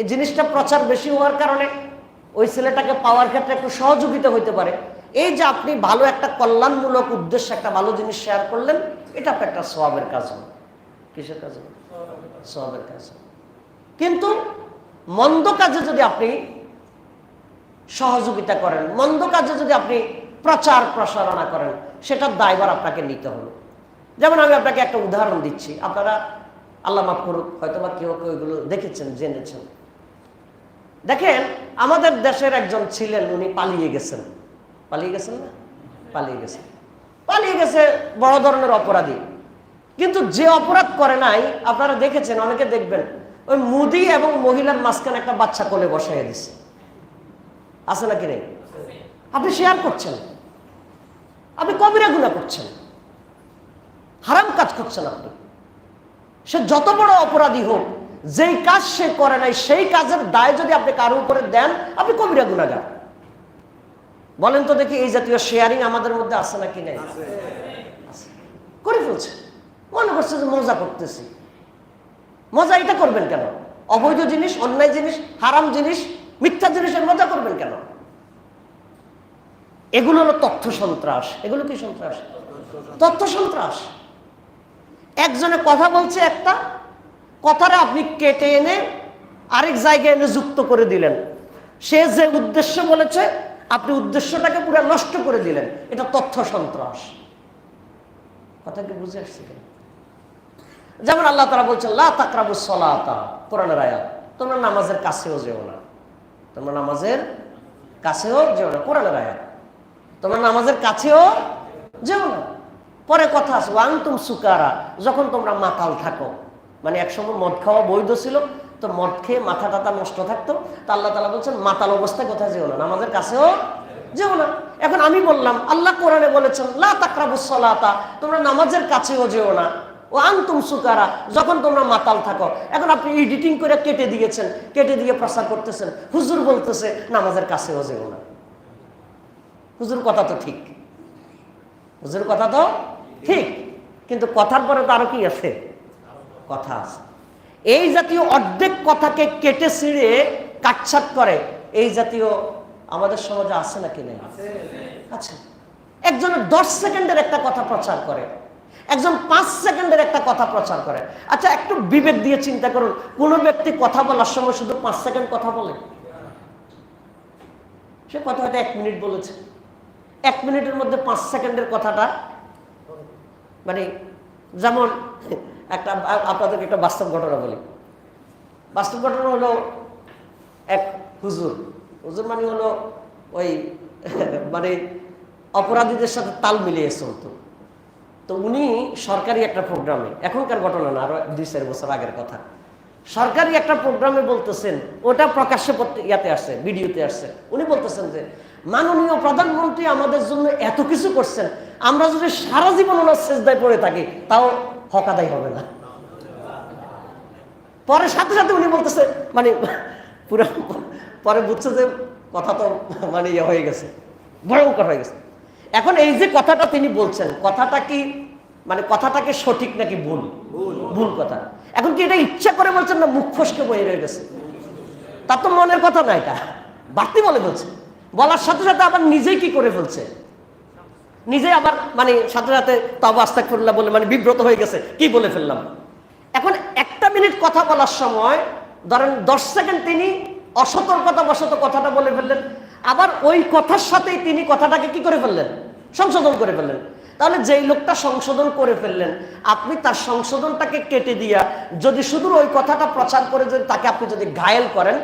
এই জিনিসটা প্রচার বেশি হওয়ার কারণে ওই ছেলেটাকে পাওয়ার ক্ষেত্রে একটু সহযোগিতা হইতে পারে। এই যে আপনি ভালো একটা কল্যাণমূলক উদ্দেশ্যে একটা ভালো জিনিস শেয়ার করলেন, এটা একটা সবাবের কাজ হবে। কিসের কাজ হবে? সবাবের কাজ কিন্তু মন্দ কাজে যদি আপনি সহযোগিতা করেন, মন্দ কাজে যদি আপনি প্রচার প্রসারণা করেন, সেটার দায়ভার আপনাকে নিতে হলো। যেমন আমি আপনাকে একটা উদাহরণ দিচ্ছি। আপনারা আল্লাহ মাফ করুক হয়তো বা কেউ কেউ এগুলো দেখেছেন, জেনেছেন। দেখেন, আমাদের দেশের একজন ছিলেন, উনি পালিয়ে গেছেন। পালিয়ে গেছেন না? পালিয়ে গেছেন পালিয়ে গেছে বড় ধরনের অপরাধী। কিন্তু যে অপরাধ করে নাই, আপনারা দেখেছেন, অনেকে দেখবেন, ওই মুদি এবং মহিলার মাঝখানে একটা বাচ্চা কোলে বসাইয়া দিছে। আছে নাকি নেই? আপনি শেয়ার করছেন। আপনি কবিরা গুণা করছেন। হারাম কাজ করছেন আপনি। সে যত বড় অপরাধী হোক যেই কাজ সে করে নাই সেই কাজের দায় যদি আপনি কারও উপরে দেন আপনি কবিরা গুণাগার বলেন তো দেখি এই জাতীয় শেয়ারিং আমাদের মধ্যে আছে নাকি নেই। করে ফেলছে। মনে করছে যে মজা করতেছি। মজা এটা করবেন কেন? অবৈধ জিনিস অন্যায় জিনিস হারাম জিনিস মিথ্যা জিনিসের মজা করবেন কেন? এগুলো হলো তথ্য সন্ত্রাস। এগুলো কি সন্ত্রাস। তথ্য সন্ত্রাস। একজনে কথা বলছে একটা কথাটা আপনি কেটে এনে আরেক জায়গায় এনে যুক্ত করে দিলেন। সে যে উদ্দেশ্য বলেছে, আপনি উদ্দেশ্যটাকে পুরো নষ্ট করে দিলেন। এটা তথ্য সন্ত্রাস। কথা কি বুঝে আসছে? যেমন আল্লাহ তারা বলছেন, লা তাকরাবু সলাতা কোরআনের আয়াত। তোমরা নামাজের কাছেও যেও না। তোমরা নামাজের কাছেও যেও না। কোরআনের আয়াত। তোমরা নামাজের কাছেও যেও না। পরে কথা আছে, ওয়াং তুম সুকারা যখন তোমরা মাতাল থাকো। মানে একসময় মদ খাওয়া বৈধ ছিল, তো মদ খেয়ে মাথা টাথা নষ্ট থাকতো। তা আল্লাহ তালা বলছেন, মাতাল অবস্থায় কোথায় যেও না, নামাজের কাছেও যেও না। এখন আমি বললাম, আল্লাহ কোরআনে বলেছেন, লা তোমরা নামাজের কাছেও যেও না। ও আনতুম সুকারা, যখন তোমরা মাতাল থাকো। এখন আপনি এডিটিং করে কেটে দিয়েছেন, কেটে দিয়ে প্রচার করতেছেন। হুজুর বলতেছে, নামাজের কাছেও যেও না। হুজুর কথা তো ঠিক। হুজুর কথা তো ঠিক। কিন্তু কথার পরে তো আরও কি আছে? কথা আছে। এই জাতীয় অর্ধেক কথাকে কেটে ছিঁড়ে কাটছাট করে। এই জাতীয় আমাদের সমাজে আছে নাকি নেই? আচ্ছা একজনের দশ সেকেন্ডের একটা কথা প্রচার করে। একজন পাঁচ সেকেন্ডের একটা কথা প্রচার করে। আচ্ছা একটু বিবেক দিয়ে চিন্তা করুন। কোন ব্যক্তি কথা বলার সময় শুধু পাঁচ সেকেন্ড কথা বলে? সে কথা হয়তো এক মিনিট বলেছে। এক মিনিটের মধ্যে পাঁচ সেকেন্ডের কথাটা মানে যেমন একটা, আপনাদেরকে একটা বাস্তব ঘটনা বলি। বাস্তব ঘটনা হলো এক হুজুর। হুজুর মানে হলো ওই মানে অপরাধীদের সাথে তাল মিলিয়ে চলতো। তো উনি সরকারি একটা প্রোগ্রামে, এখনকার ঘটনা না, আরও দুই চার বছর আগের কথা। সরকারি একটা প্রোগ্রামে বলতেছেন, ওটা প্রকাশ্যে ইয়াতে আসছে, ভিডিওতে আসছে। উনি বলতেছেন যে, মাননীয় প্রধানমন্ত্রী আমাদের জন্য এত কিছু করছেন। আমরা যদি সারা জীবন ওনার শেষদায় পড়ে থাকি, তাও হক আদায় হবে না। পরে সাথে সাথে উনি বলতেছে মানে পুরো পরে বুঝছে যে কথা তো মানে ইয়ে হয়ে গেছে, ভয়ঙ্কর হয়ে গেছে। এখন এই যে কথাটা তিনি বলছেন, কথাটা কি মানে কথাটাকে সঠিক নাকি ভুল? ভুল কথা। এখন কি এটা ইচ্ছা করে বলছেন না মুখ ফসকে বয়ে রয়ে গেছে? তার তো মনের কথা না এটা। বাড়তি বলে বলছে। বলার সাথে সাথে আবার নিজেই কি করে ফেলছে? নিজে আবার মানে সাথে সাথে তবে আস্তাক ফিরুল্লাহ বলে মানে বিব্রত হয়ে গেছে। কি বলে ফেললাম? এখন একটা মিনিট কথা বলার সময়, ধরেন দশ সেকেন্ড তিনি অসতর্কতা বশত কথাটা বলে ফেললেন। আবার ওই কথার সাথেই তিনি কথাটাকে কি করে ফেললেন? সংশোধন করে ফেললেন। তাহলে যেই লোকটা সংশোধন করে ফেললেন, আপনি তার সংশোধনটাকে কেটে দিয়া যদি শুধু ওই কথাটা প্রচার করে যদি তাকে আপনি যদি ঘায়েল করেন,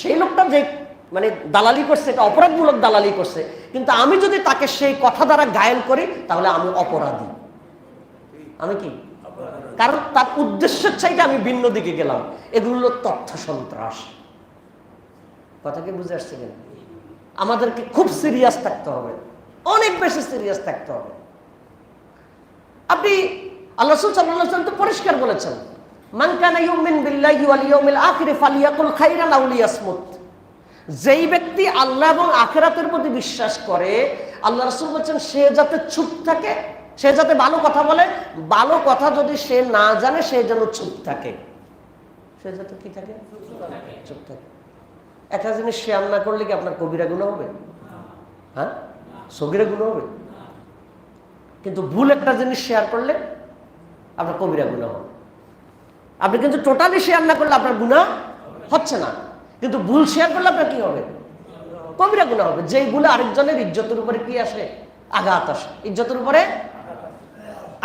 সেই লোকটা যে মানে দালালি করছে, এটা অপরাধমূলক দালালি করছে। কিন্তু আমি যদি তাকে সেই কথা দ্বারা ঘায়েল করি, তাহলে আমি অপরাধী। আমি কি? কারণ তার উদ্দেশ্যের চাইতে আমি ভিন্ন দিকে গেলাম। এগুলো তথ্য সন্ত্রাস। কথা কি বুঝে আসছে কিনা? আমাদেরকে খুব সিরিয়াস থাকতে হবে। অনেক বেশি সিরিয়াস থাকতে হবে। আপনি আল্লাহ সাল্লাম তো পরিষ্কার বলেছেন মানকানা ইউমিন বিল্লাহি ওয়াল ইয়াউমিল আখির ফালিয়াকুল খাইরান আও লিয়াসমুত। যেই ব্যক্তি আল্লাহ এবং আখেরাতের প্রতি বিশ্বাস করে, আল্লাহ রাসূল বলছেন, সে যাতে চুপ থাকে, সে যাতে ভালো কথা বলে, ভালো কথা যদি সে না জানে, সে যেন চুপ থাকে। সে যাতে কি থাকে? চুপ থাকে। একটা জিনিস শেয়ার না করলে কি আপনার কবিরা গুণ হবে? হ্যাঁ? সগিরা গুণ হবে? কিন্তু ভুল একটা জিনিস শেয়ার করলে আপনার কবিরা গুণা হবে। আপনি কিন্তু টোটালি শেয়ার না করলে আপনার গুণা হচ্ছে না। কিন্তু ভুল শেয়ার করলে আপনার কি হবে? কবিরা গুণা হবে। যেইগুলো আরেকজনের ইজ্জতের উপরে কি আসে? আঘাত আসে। ইজ্জতের উপরে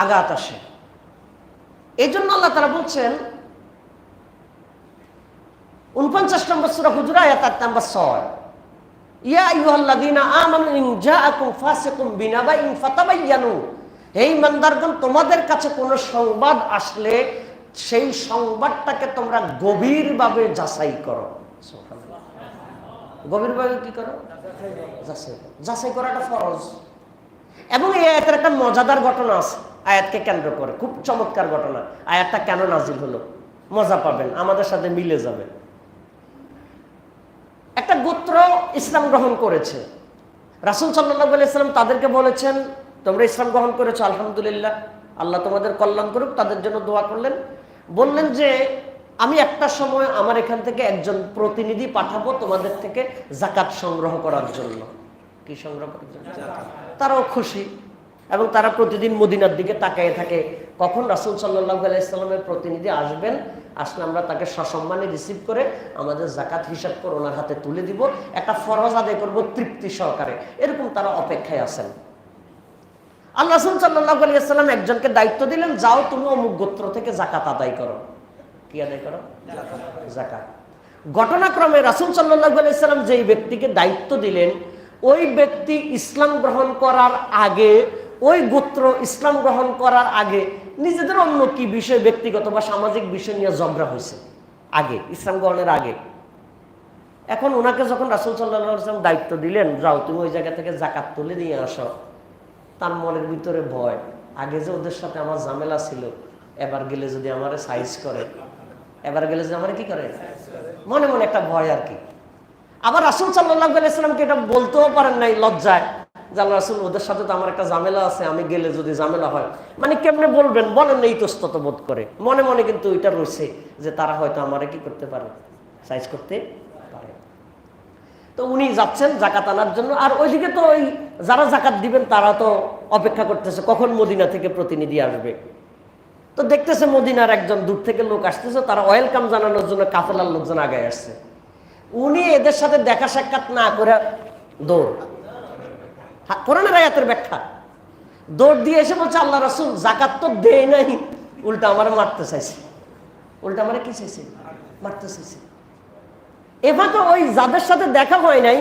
আঘাত আসে। এই জন্য আল্লাহ তারা বলছেন, উনপঞ্চাশ নম্বর সুরা হুজুরা আট নম্বর ছয়। ইয়া আইয়ুহাল্লাযীনা আমানু ইন জাআকুম ফাসিকুম বিনাবাইন ফাতাবায়ানু হে ইমানদারগণ, তোমাদের কাছে কোনো সংবাদ আসলে সেই সংবাদটাকে তোমরা গভীরভাবে যাচাই করো। গভীরভাবে কি করো? যাচাই যাচাই করাটা ফরজ। এবং এই আয়াতের একটা মজাদার ঘটনা আছে। আয়াতকে কেন্দ্র করে। খুব চমৎকার ঘটনা। আয়াতটা কেন নাজিল হলো? মজা পাবেন। আমাদের সাথে মিলে যাবে। একটা গোত্র ইসলাম গ্রহণ করেছে। রাসুল সাল্লাহ ইসলাম তাদেরকে বলেছেন, তোমরা ইসলাম গ্রহণ করেছ, আলহামদুলিল্লাহ। আল্লাহ তোমাদের কল্যাণ করুক, তাদের জন্য দোয়া করলেন। বললেন যে আমি একটা সময় আমার এখান থেকে একজন প্রতিনিধি পাঠাবো তোমাদের থেকে জাকাত সংগ্রহ করার জন্য। কি সংগ্রহ করার জন্য? তারাও খুশি। এবং তারা প্রতিদিন মদিনার দিকে তাকিয়ে থাকে। কখন রাসুল সাল্লাহ আলাইসাল্লামের প্রতিনিধি আসবেন? আসলে আমরা তাকে সসম্মানে রিসিভ করে আমাদের জাকাত হিসাব করে ওনার হাতে তুলে দিব। একটা ফরজ আদায় করব তৃপ্তি সহকারে। এরকম তারা অপেক্ষায় আছেন। আল্লাহ রসুল সাল্লাহ আলিয়াল্লাম একজনকে দায়িত্ব দিলেন যাও তুমি অমুক গোত্র থেকে জাকাত আদায় করো। কি আদায় করো? জাকাত। ঘটনাক্রমে রাসুল সাল্লাহ আলাইসাল্লাম যেই ব্যক্তিকে দায়িত্ব দিলেন, ওই ব্যক্তি ইসলাম গ্রহণ করার আগে, ওই গোত্র ইসলাম গ্রহণ করার আগে নিজেদের অন্য কি বিষয়, ব্যক্তিগত বা সামাজিক বিষয় নিয়ে ঝগড়া হয়েছে? আগে, ইসলাম গ্রহণের আগে। এখন ওনাকে যখন রাসুল সাল্লাম দায়িত্ব দিলেন, যাও, তুমি ওই জায়গা থেকে জাকাত তুলে দিয়ে আসো। তার মনের ভিতরে ভয়। আগে যে ওদের সাথে আমার ঝামেলা ছিল, এবার গেলে যদি আমারে সাইজ করে এবার গেলে আমার কি করে? মনে মনে একটা ভয় আর কি। আবার রাসুল সাল্লাহ আলাইসালামকে এটা বলতেও পারেন নাই লজ্জায় জাল্লা রাসুল, ওদের সাথে তো আমার একটা ঝামেলা আছে, আমি গেলে যদি ঝামেলা হয়। মানে কেমনে বলবেন? বলেন না ইতস্তত বোধ করে। মনে মনে কিন্তু ওইটা রয়েছে যে তারা হয়তো আমারে কি করতে পারে? সাইজ করতে পারে। তো উনি যাচ্ছেন জাকাত আনার জন্য, আর ওইদিকে তো ওই যারা জাকাত দিবেন তারা তো অপেক্ষা করতেছে কখন মদিনা থেকে প্রতিনিধি আসবে। তো দেখতেছে মদিনার একজন দূর থেকে লোক আসতেছে, তারা ওয়েলকাম জানানোর জন্য কাফেলার লোকজন আগে আসছে। উনি এদের সাথে দেখা সাক্ষাৎ না করে দৌড়। কোরআনের আয়াতের ব্যাখ্যা। দৌড় দিয়ে এসে বলছে, আল্লাহ রসুল জাকাত তো দেয় নাই। উল্টা আমার মারতে চাইছে। উল্টা আমার কি চাইছে? মারতে চাইছে। এবার তো ওই যাদের সাথে দেখা হয় নাই,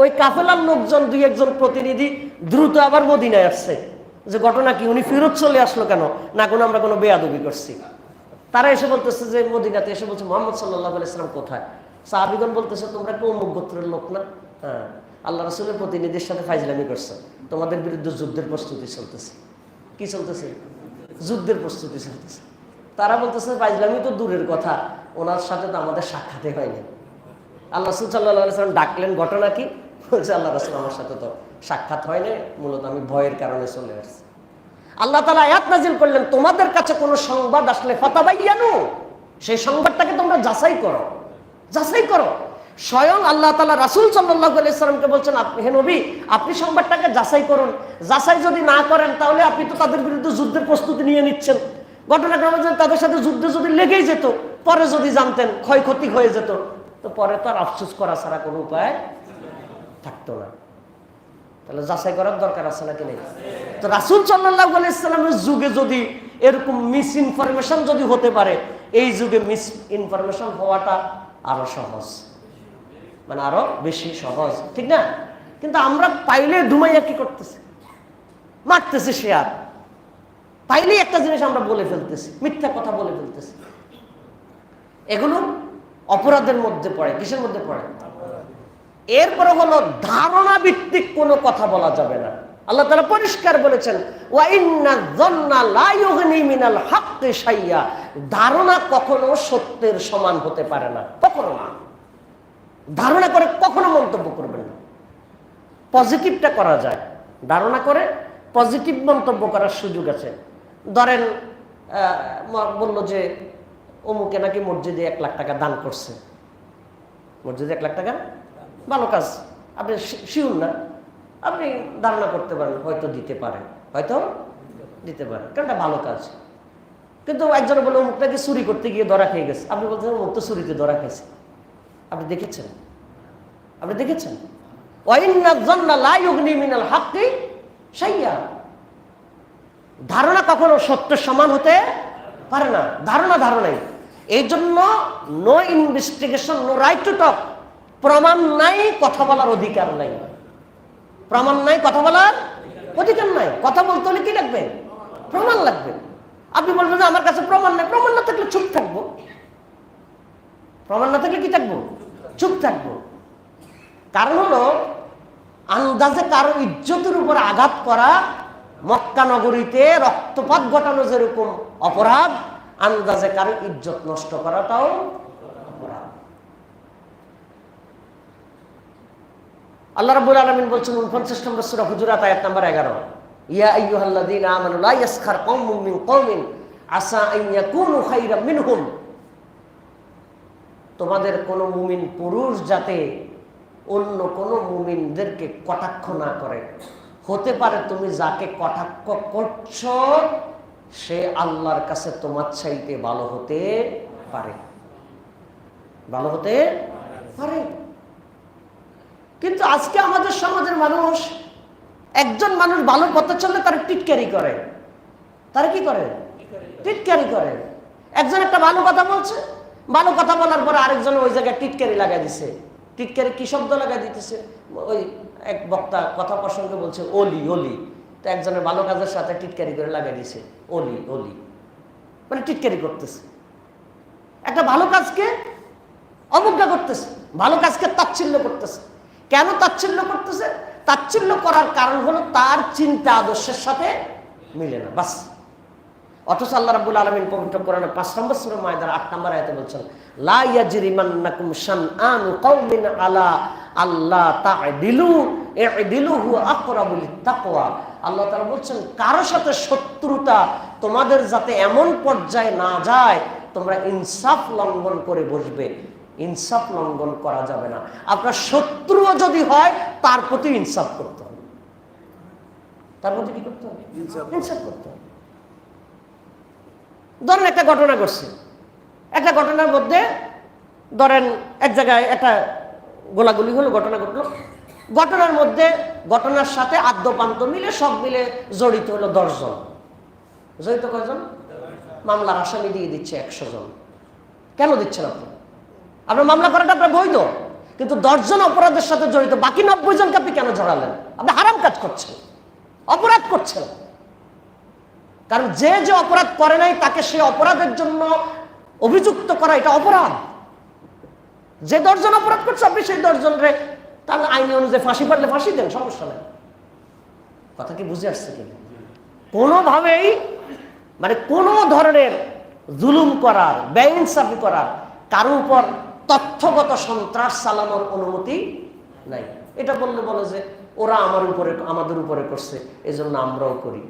ওই কাফেলার লোকজন দুই একজন প্রতিনিধি দ্রুত আবার মদিনায় আসছে। যে ঘটনা কি? উনি ফেরত চলে আসলো কেন? না, কোনো আমরা কোনো বেয়াদবি করছি। তারা এসে বলতেছে যে মদিনাতে এসে বলছে, মোহাম্মদ সাল্লাহ আলাইসালাম কোথায়? সাহাবিগণ বলতেছে, তোমরা কেউ গোত্রের লোক না? হ্যাঁ। আল্লাহ রসুলের প্রতিনিধির সাথে ফাইজলামি করছে। তোমাদের বিরুদ্ধে যুদ্ধের প্রস্তুতি চলতেছে। কি চলতেছে? যুদ্ধের প্রস্তুতি চলতেছে। তারা বলতেছে, ফাইজলামি তো দূরের কথা। ওনার সাথে তো আমাদের সাক্ষাতে হয়নি। আল্লাহ রসুল সাল্লাহ সাল্লাম ডাকলেন, ঘটনা কি? বলছে, আল্লাহ রসুল আমার সাথে তো সাক্ষাৎ হয়নি, মূলত আমি ভয়ের কারণে চলে আসছি। আল্লাহ তালা আয়াত নাজিল করলেন, তোমাদের কাছে কোনো সংবাদ আসলে ফতাবাইয়ানো সেই সংবাদটাকে তোমরা যাচাই করো। যাচাই করো। স্বয়ং আল্লাহ তালা রাসুল সাল্লাহামকে বলছেন, আপনি, হে নবী, আপনি সংবাদটাকে যাচাই করুন। যাচাই যদি না করেন, তাহলে আপনি তো তাদের বিরুদ্ধে যুদ্ধের প্রস্তুতি নিয়ে নিচ্ছেন। ঘটনাক্রমে যদি তাদের সাথে যুদ্ধে যদি লেগেই যেত, পরে যদি জানতেন, ক্ষয়ক্ষতি হয়ে যেত, তো পরে তো আর আফসুস করা ছাড়া কোনো উপায় থাকতো না। তাহলে যাচাই করার দরকার আছে নাকি নেই? তো রাসুল সাল্লাহ যুগে যদি এরকম মিস ইনফরমেশন যদি হতে পারে, এই যুগে মিস ইনফরমেশন হওয়াটা আরও সহজ। মানে আরও বেশি সহজ, ঠিক না? কিন্তু আমরা পাইলে ধুমাইয়া কি করতেছি? মারতেছি আর। পাইলেই একটা জিনিস আমরা বলে ফেলতেছি, মিথ্যা কথা বলে ফেলতেছি। এগুলো অপরাধের মধ্যে পড়ে, কিসের মধ্যে পড়ে? এরপরে হলো ধারণা ভিত্তিক কোনো কথা বলা যাবে না। আল্লাহ তালা পরিষ্কার বলেছেন ধারণা কখনো সত্যের সমান হতে পারে না, কখনো না। ধারণা করে কখনো মন্তব্য করবেন না। পজিটিভটা করা যায়। ধারণা করে পজিটিভ মন্তব্য করার সুযোগ আছে। ধরেন বলল যে অমুকে নাকি মসজিদে এক লাখ টাকা দান করছে। মসজিদে এক লাখ টাকা? ভালো কাজ। আপনি শিউন না। আপনি ধারণা করতে পারেন, হয়তো দিতে পারেন হয়তো দিতে পারেন কারণ এটা ভালো কাজ। কিন্তু একজন বলে, অমুক নাকি চুরি করতে গিয়ে ধরা খেয়ে গেছে। আপনি বলছেন, অমুক তো চুরিতে ধরা খেয়েছে। আপনি দেখেছেন? আপনি দেখেছেন? ধারণা কখনো সত্যের সমান হতে পারে না। ধারণা ধারণাই। এই জন্য no investigation no right to talk প্রমাণ নাই, কথা বলার অধিকার নাই। প্রমাণ নাই, কথা বলার অধিকার নাই। কথা বলতে হলে কি লাগবে? প্রমাণ লাগবে। আপনি বলবেন যে, আমার কাছে প্রমাণ নাই। প্রমাণ না থাকলে চুপ থাকব। প্রমাণ না থাকলে কি থাকব? চুপ থাকব। কারণ হলো, আন্দাজে কারও ইজ্জতের উপর আঘাত করা, মক্কা নগরীতে রক্তপাত ঘটানো যেরকম অপরাধ, আন্দাজে কারও ইজ্জত নষ্ট করাটাও অপরাধ। আল্লাহ রাব্বুল আলামিন বলছেন 49 নম্বর সূরা হুজুরাত, আয়াত নাম্বার 11 আইয়ুহাল্লাযীনা আমানু লা ইয়াসখার কওমুম কওমিন, আসা আন ইয়াকুনু খায়রাম মিনহুম। তোমাদের কোন মুমিন পুরুষ যাতে অন্য কোন মুমিনদেরকে কটাক্ষ না করে। হতে পারে তুমি যাকে কটাক্ষ করছ, সে আল্লাহর কাছে তোমার চাইতে ভালো হতে পারে। ভালো হতে পারে। কিন্তু আজকে আমাদের সমাজের মানুষ একজন মানুষ ভালো পথে চললে তারা টিটকারি করে। তারা কি করে? টিটকারি করে। একজন একটা ভালো কথা বলছে, ভালো কথা বলার পরে আরেকজন ওই জায়গায় টিটকারি লাগাই দিছে। টিটকারি কি শব্দ লাগাই দিতেছে? ওই এক বক্তা কথা প্রসঙ্গে বলছে অলি অলি তো একজনের ভালো কাজের সাথে টিটকারি করে লাগাই দিছে অলি অলি মানে টিটকারি করতেছে। একটা ভালো কাজকে অবজ্ঞা করতেছে, ভালো কাজকে তাচ্ছিল্য করতেছে। কেন তাচ্ছিল্য করতেছে? তাচ্ছিল্য করার কারণ হলো তার চিন্তা আদর্শের সাথে মিলে না, বাস। অথচ আল্লাহ রাব্বুল আলামিন পবিত্র কোরআনে 5 নম্বর সূরা মায়দার 8 নম্বর আয়াতে বলছেন আল্লাহ বলছেন, কারও সাথে শত্রুতা তোমাদের যাতে এমন পর্যায়ে না যায়, তোমরা ইনসাফ লঙ্ঘন করে বসবে। ইনসাফ লঙ্ঘন করা যাবে না। আপনার শত্রুও যদি হয় তার প্রতি ইনসাফ করতে হবে। তার প্রতি কি করতে হবে? ইনসাফ করতে হবে। ধরেন একটা ঘটনা ঘটছে। একটা ঘটনার মধ্যে ধরেন এক জায়গায় একটা গোলাগুলি হলো ঘটনা ঘটলো। ঘটনার মধ্যে ঘটনার সাথে আদ্যপান্ত মিলে সব মিলে জড়িত হলো দশজন। জড়িত কয়জন? মামলার আসামি দিয়ে দিচ্ছে একশো জন। কেন দিচ্ছেন আপনি? আপনার মামলা করাটা আপনার বৈধ। কিন্তু দশজন অপরাধের সাথে জড়িত বাকি নব্বই জনকে আপনি কেন জড়ালেন? আপনি হারাম কাজ করছেন। অপরাধ করছেন। কারণ যে যে অপরাধ করে নাই, তাকে সে অপরাধের জন্য অভিযুক্ত করা এটা অপরাধ। যে দশজন অপরাধ করছে, আপনি সেই দশজন রে তাহলে আইনি অনুযায়ী ফাঁসি পারলে ফাঁসি দেন, সমস্যা নেই। কথা কি বুঝে আসছে কি? কোনোভাবেই মানে কোনো ধরনের জুলুম করার, বেইনসাফি করার কারও উপর তথ্যগত সন্ত্রাস চালানোর অনুমতি নাই। এটা বললে বলে যে ওরা আমার উপরে, আমাদের উপরে করছে এই জন্য আমরাও করি।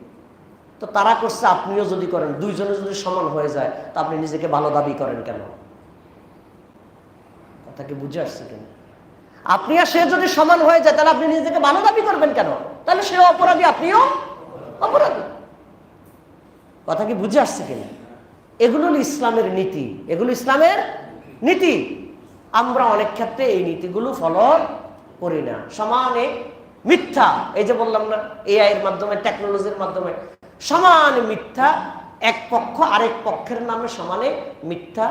তো তারা করছে, আপনিও যদি করেন, দুইজনে যদি সমান হয়ে যায়, তা আপনি নিজেকে ভালো দাবি করেন কেন? কথা কি বুঝে আসছে কেন? আপনি আর সে যদি সমান হয়ে যায়, তাহলে আপনি নিজেকে ভালো দাবি করবেন কেন? তাহলে সে অপরাধী, আপনিও অপরাধী। কথা কি বুঝে আসছে কিনা? এগুলো ইসলামের নীতি। এগুলো ইসলামের নীতি। আমরা অনেক ক্ষেত্রে এই নীতিগুলো ফলো করি না। সমানে মিথ্যা, এই যে বললাম না এআই এর মাধ্যমে টেকনোলজির মাধ্যমে, সমান মিথ্যা, এক পক্ষ আরেক পক্ষের নামে সমানে মিথ্যা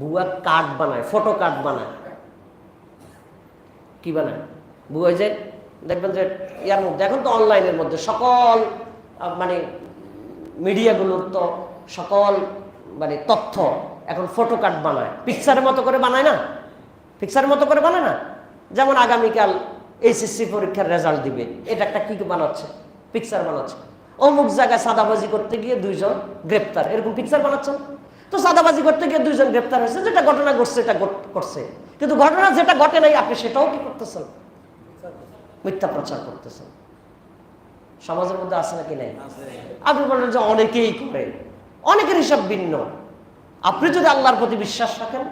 বুয়া কার্ড বানায় ফটো কার্ড বানায়। কি বানায়? বুয়া যে, দেখবেন যে, ইয়ার মধ্যে, এখন তো অনলাইনের মধ্যে সকল মানে মিডিয়াগুলোর তো সকল মানে তথ্য এখন ফটো কার্ড বানায়। পিকচারের মতো করে বানায় না? পিকচারের মতো করে বানায় না? যেমন আগামীকাল এইচএসসি পরীক্ষার রেজাল্ট দিবে। এটা একটা কি বানাচ্ছে? পিকচার বানাচ্ছে। অমুক জায়গায় সাদাবাজি করতে গিয়ে দুইজন গ্রেপ্তার। এরকম পিকচার বানাচ্ছেন তো সাদাবাজি করতে গিয়ে দুইজন গ্রেপ্তার হয়েছে। যেটা ঘটনা ঘটছে, এটা করছে। কিন্তু ঘটনা যেটা ঘটে নাই, আপনি সেটাও কি করতেছেন? মিথ্যা প্রচার করতেছেন। সমাজের মধ্যে আছে নাকি নাই? আপনি বললেন যে অনেকেই করে। অনেকের হিসাব ভিন্ন। আপনি যদি আল্লাহর প্রতি বিশ্বাস রাখেন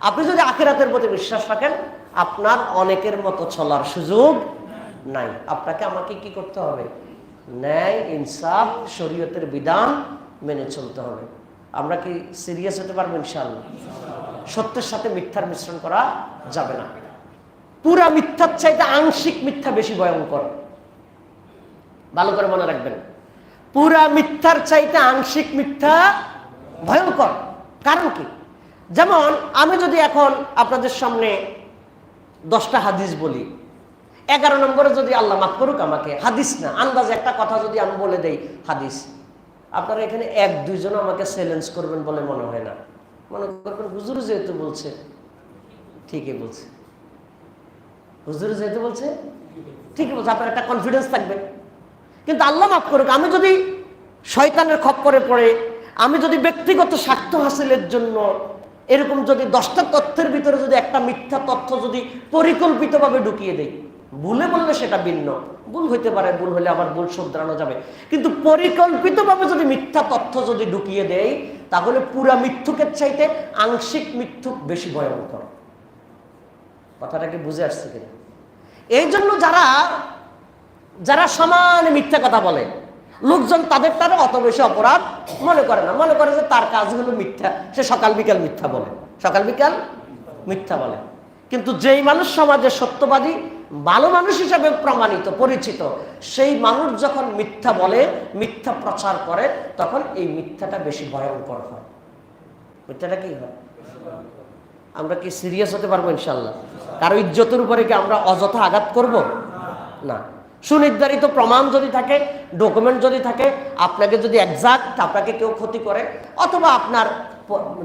আপনি যদি আখেরাতের প্রতি বিশ্বাস রাখেন, আপনার অনেকের মতো চলার সুযোগ নাই। আপনাকে আমাকে কি করতে হবে? ন্যায়, ইনসাফ, শরীয়তের বিধান মেনে চলতে হবে। আমরা কি সিরিয়াস হতে পারব ইনশাআল্লাহ? সত্যের সাথে মিথ্যার মিশ্রণ করা যাবে না। পুরা মিথ্যার চাইতে আংশিক মিথ্যা বেশি ভয়ঙ্কর। ভালো করে মনে রাখবেন। পুরা মিথ্যার চাইতে আংশিক মিথ্যা ভয়ঙ্কর। কারণ কি? যেমন, আমি যদি এখন আপনাদের সামনে দশটা হাদিস বলি, এগারো নম্বরে যদি আল্লাহ মাফ করুক আমাকে, হাদিস না, আন্দাজ একটা কথা যদি আমি বলে দেই, হাদিস। আপনারা এখানে এক, দুইজন আমাকে চ্যালেঞ্জ করবেন বলে মনে হয় না। মনে করবেন, হুজুর যেহেতু বলছে, ঠিকই বলছে। হুজুর যেহেতু বলছে, ঠিকই বলছে, আপনার একটা কনফিডেন্স থাকবে। কিন্তু আল্লাহ মাফ করুক, আমি যদি শয়তানের খপ্পরে পড়ে, আমি যদি ব্যক্তিগত স্বার্থ হাসিলের জন্য এরকম যদি দশটা তথ্যের ভিতরে যদি একটা মিথ্যা তথ্য যদি পরিকল্পিতভাবে ঢুকিয়ে দেই, ভুলে বললে সেটা ভিন্ন। ভুল হইতে পারে, ভুল হলে আবার ভুল শুধরানো যাবে। কিন্তু পরিকল্পিতভাবে যদি মিথ্যা তথ্য যদি ঢুকিয়ে দেই, তাহলে পুরা মিথ্যুকের চাইতে আংশিক মিথ্যুক বেশি ভয়ঙ্কর। কথাটা কি বুঝে আসছে কিনা? এই জন্য যারা যারা সমানে মিথ্যা কথা বলে লোকজন তাদের তারা অত বেশি অপরাধ মনে করে না। মনে করে যে তার কাজগুলো মিথ্যা। সে সকাল বিকাল মিথ্যা বলে। সকাল বিকাল মিথ্যা বলে। কিন্তু যেই মানুষ সমাজে সত্যবাদী, ভালো মানুষ হিসাবে প্রমাণিত, পরিচিত, সেই মানুষ যখন মিথ্যা বলে, মিথ্যা প্রচার করে, তখন এই মিথ্যাটা বেশি ভয়ঙ্কর হয়। মিথ্যাটা কি হয়? আমরা কি সিরিয়াস হতে পারব ইনশাল্লাহ কারও ইজ্জতের উপরে কি আমরা অযথা আঘাত করব? না। সুনির্ধারিত প্রমাণ যদি থাকে ডকুমেন্ট যদি থাকে, আপনাকে যদি একজাক্ট আপনাকে কেউ ক্ষতি করে, অথবা আপনার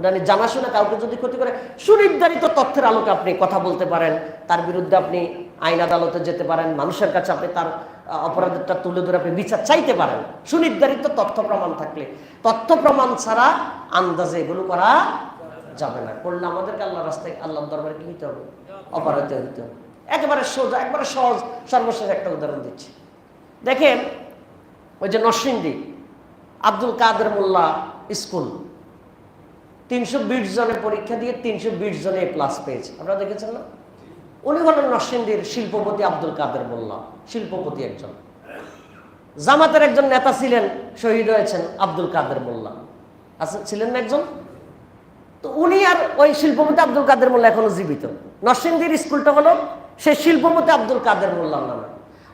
মানে জানাশোনা কাউকে যদি ক্ষতি করে, সুনির্ধারিত তথ্যের আলোকে আপনি কথা বলতে পারেন, তার বিরুদ্ধে আপনি আইন আদালতে যেতে পারেন, মানুষের কাছে আপনি তার অপরাধটা তুলে ধরে আপনি বিচার চাইতে পারেন। সুনির্ধারিত তথ্য প্রমাণ থাকলে, তথ্য প্রমাণ ছাড়া আন্দাজে এগুলো করা যাবে না। করলে আমাদেরকে আল্লাহ রাস্তায়, আল্লাহর দরবারে কি হতে হবে? অপরাধ হতে হবে। একেবারে সোজা, একবারে সহজ, সর্বশেষ একটা উদাহরণ দিচ্ছি। দেখেন, ওই যে নরসিংদী, আব্দুল কাদের মোল্লা স্কুল, তিনশো বিশ জনে পরীক্ষা দিয়ে তিনশো বিশ জনে প্লাস পেয়েছে। আপনারা দেখেছেন না? উনি হলেন নরসিংদীর শিল্পপতি আব্দুল কাদের মোল্লা, শিল্পপতি একজন। জামাতের একজন নেতা ছিলেন, শহীদ হয়েছেন আব্দুল কাদের মোল্লা। আচ্ছা ছিলেন না একজন? তো উনি আর ওই শিল্পপতি আব্দুল কাদের মোল্লা এখনও জীবিত। নরসিংদীর স্কুলটা হলো সেই শিল্পপতি আব্দুল কাদের মোল্লার নামে।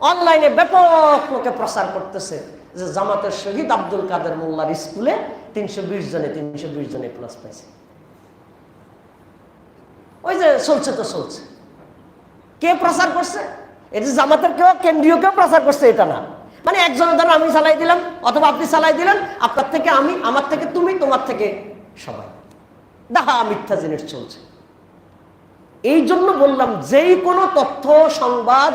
অনলাইনে ব্যাপক লোকে প্রচার করতেছে যে জামাতের শহীদ আব্দুল কাদের মোল্লার স্কুলে তিনশো বিশ জনে, তিনশো বিশ জনে প্লাস পাইছে। ওই যে চলছে তো চলছে। কে প্রচার করছে? এটা জামাতের কেউ, কেন্দ্রীয় কেউ প্রচার করছে এটা না। মানে একজনের ধরো আমি চালাই দিলাম, অথবা আপনি চালাই দিলেন, আপনার থেকে আমি, আমার থেকে তুমি, তোমার থেকে সবাই। দেখা মিথ্যা জিনিস চলছে। এই জন্য বললাম, যেই কোনো তথ্য, সংবাদ,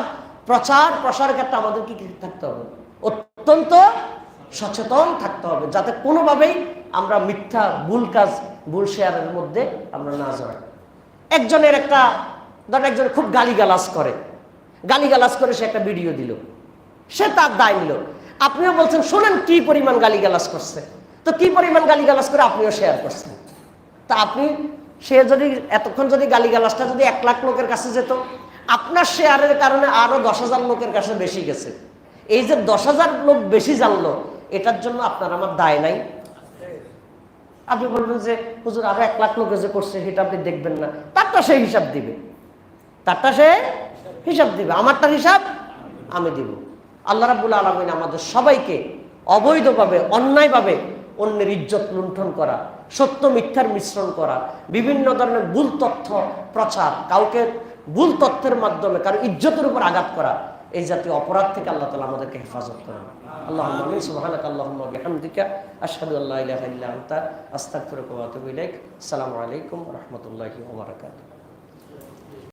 প্রচার প্রসারের ক্ষেত্রে আমাদের কি থাকতে হবে? অত্যন্ত সচেতন থাকতে হবে, যাতে কোনোভাবেই আমরা মিথ্যা, ভুল কাজ, ভুল শেয়ারের মধ্যে আমরা না জড়াই। একজনের একটা ধর একজন খুব গালিগালাজ করে। গালিগালাজ করে সে একটা ভিডিও দিল। সে তার দায় নিল। আপনিও বলছেন, শোনেন কি পরিমাণ গালিগালাজ করছে? তো কি পরিমাণ গালিগালাজ করে আপনিও শেয়ার করছেন? তা আপনি সে যদি এতক্ষণ যদি গালিগালাজটা যদি এক লাখ লোকের কাছে যেত, আপনার শেয়ারের কারণে আরও দশ হাজার লোকের কাছে বেশি গেছে। এই যে দশ হাজার লোক বেশি জানলো, এটার জন্য আপনার আমার দায় নাই। আপনি বলবেন যে, হুজুর, আরও এক লাখ লোকে যে করছে, সেটা আপনি দেখবেন না। তারটা সে হিসাব দিবে। তারটা সে হিসাব দিবে। আমারটা হিসাব আমি দিব। আল্লাহ রাবুল আলমিন আমাদের সবাইকে অবৈধভাবে, অন্যায়ভাবে অন্যের ইজ্জত লুণ্ঠন করা, সত্য মিথ্যার মিশ্রণ করা, বিভিন্ন ধরনের ভুল তথ্য প্রচার, কাউকে ভুল তথ্যের মাধ্যমে কারও ইজ্জতের উপর আঘাত করা, এই জাতীয় অপরাধ থেকে আল্লাহ তালা আমাদেরকে হেফাজত করেন। আল্লাহ সুবহানাক, আল্লাহুম্মা বিহামদিকা, আশহাদু আল্লা ইলাহা আসসালামু আলাইকুম রাহমাতুল্লাহি বারাকাতুহু।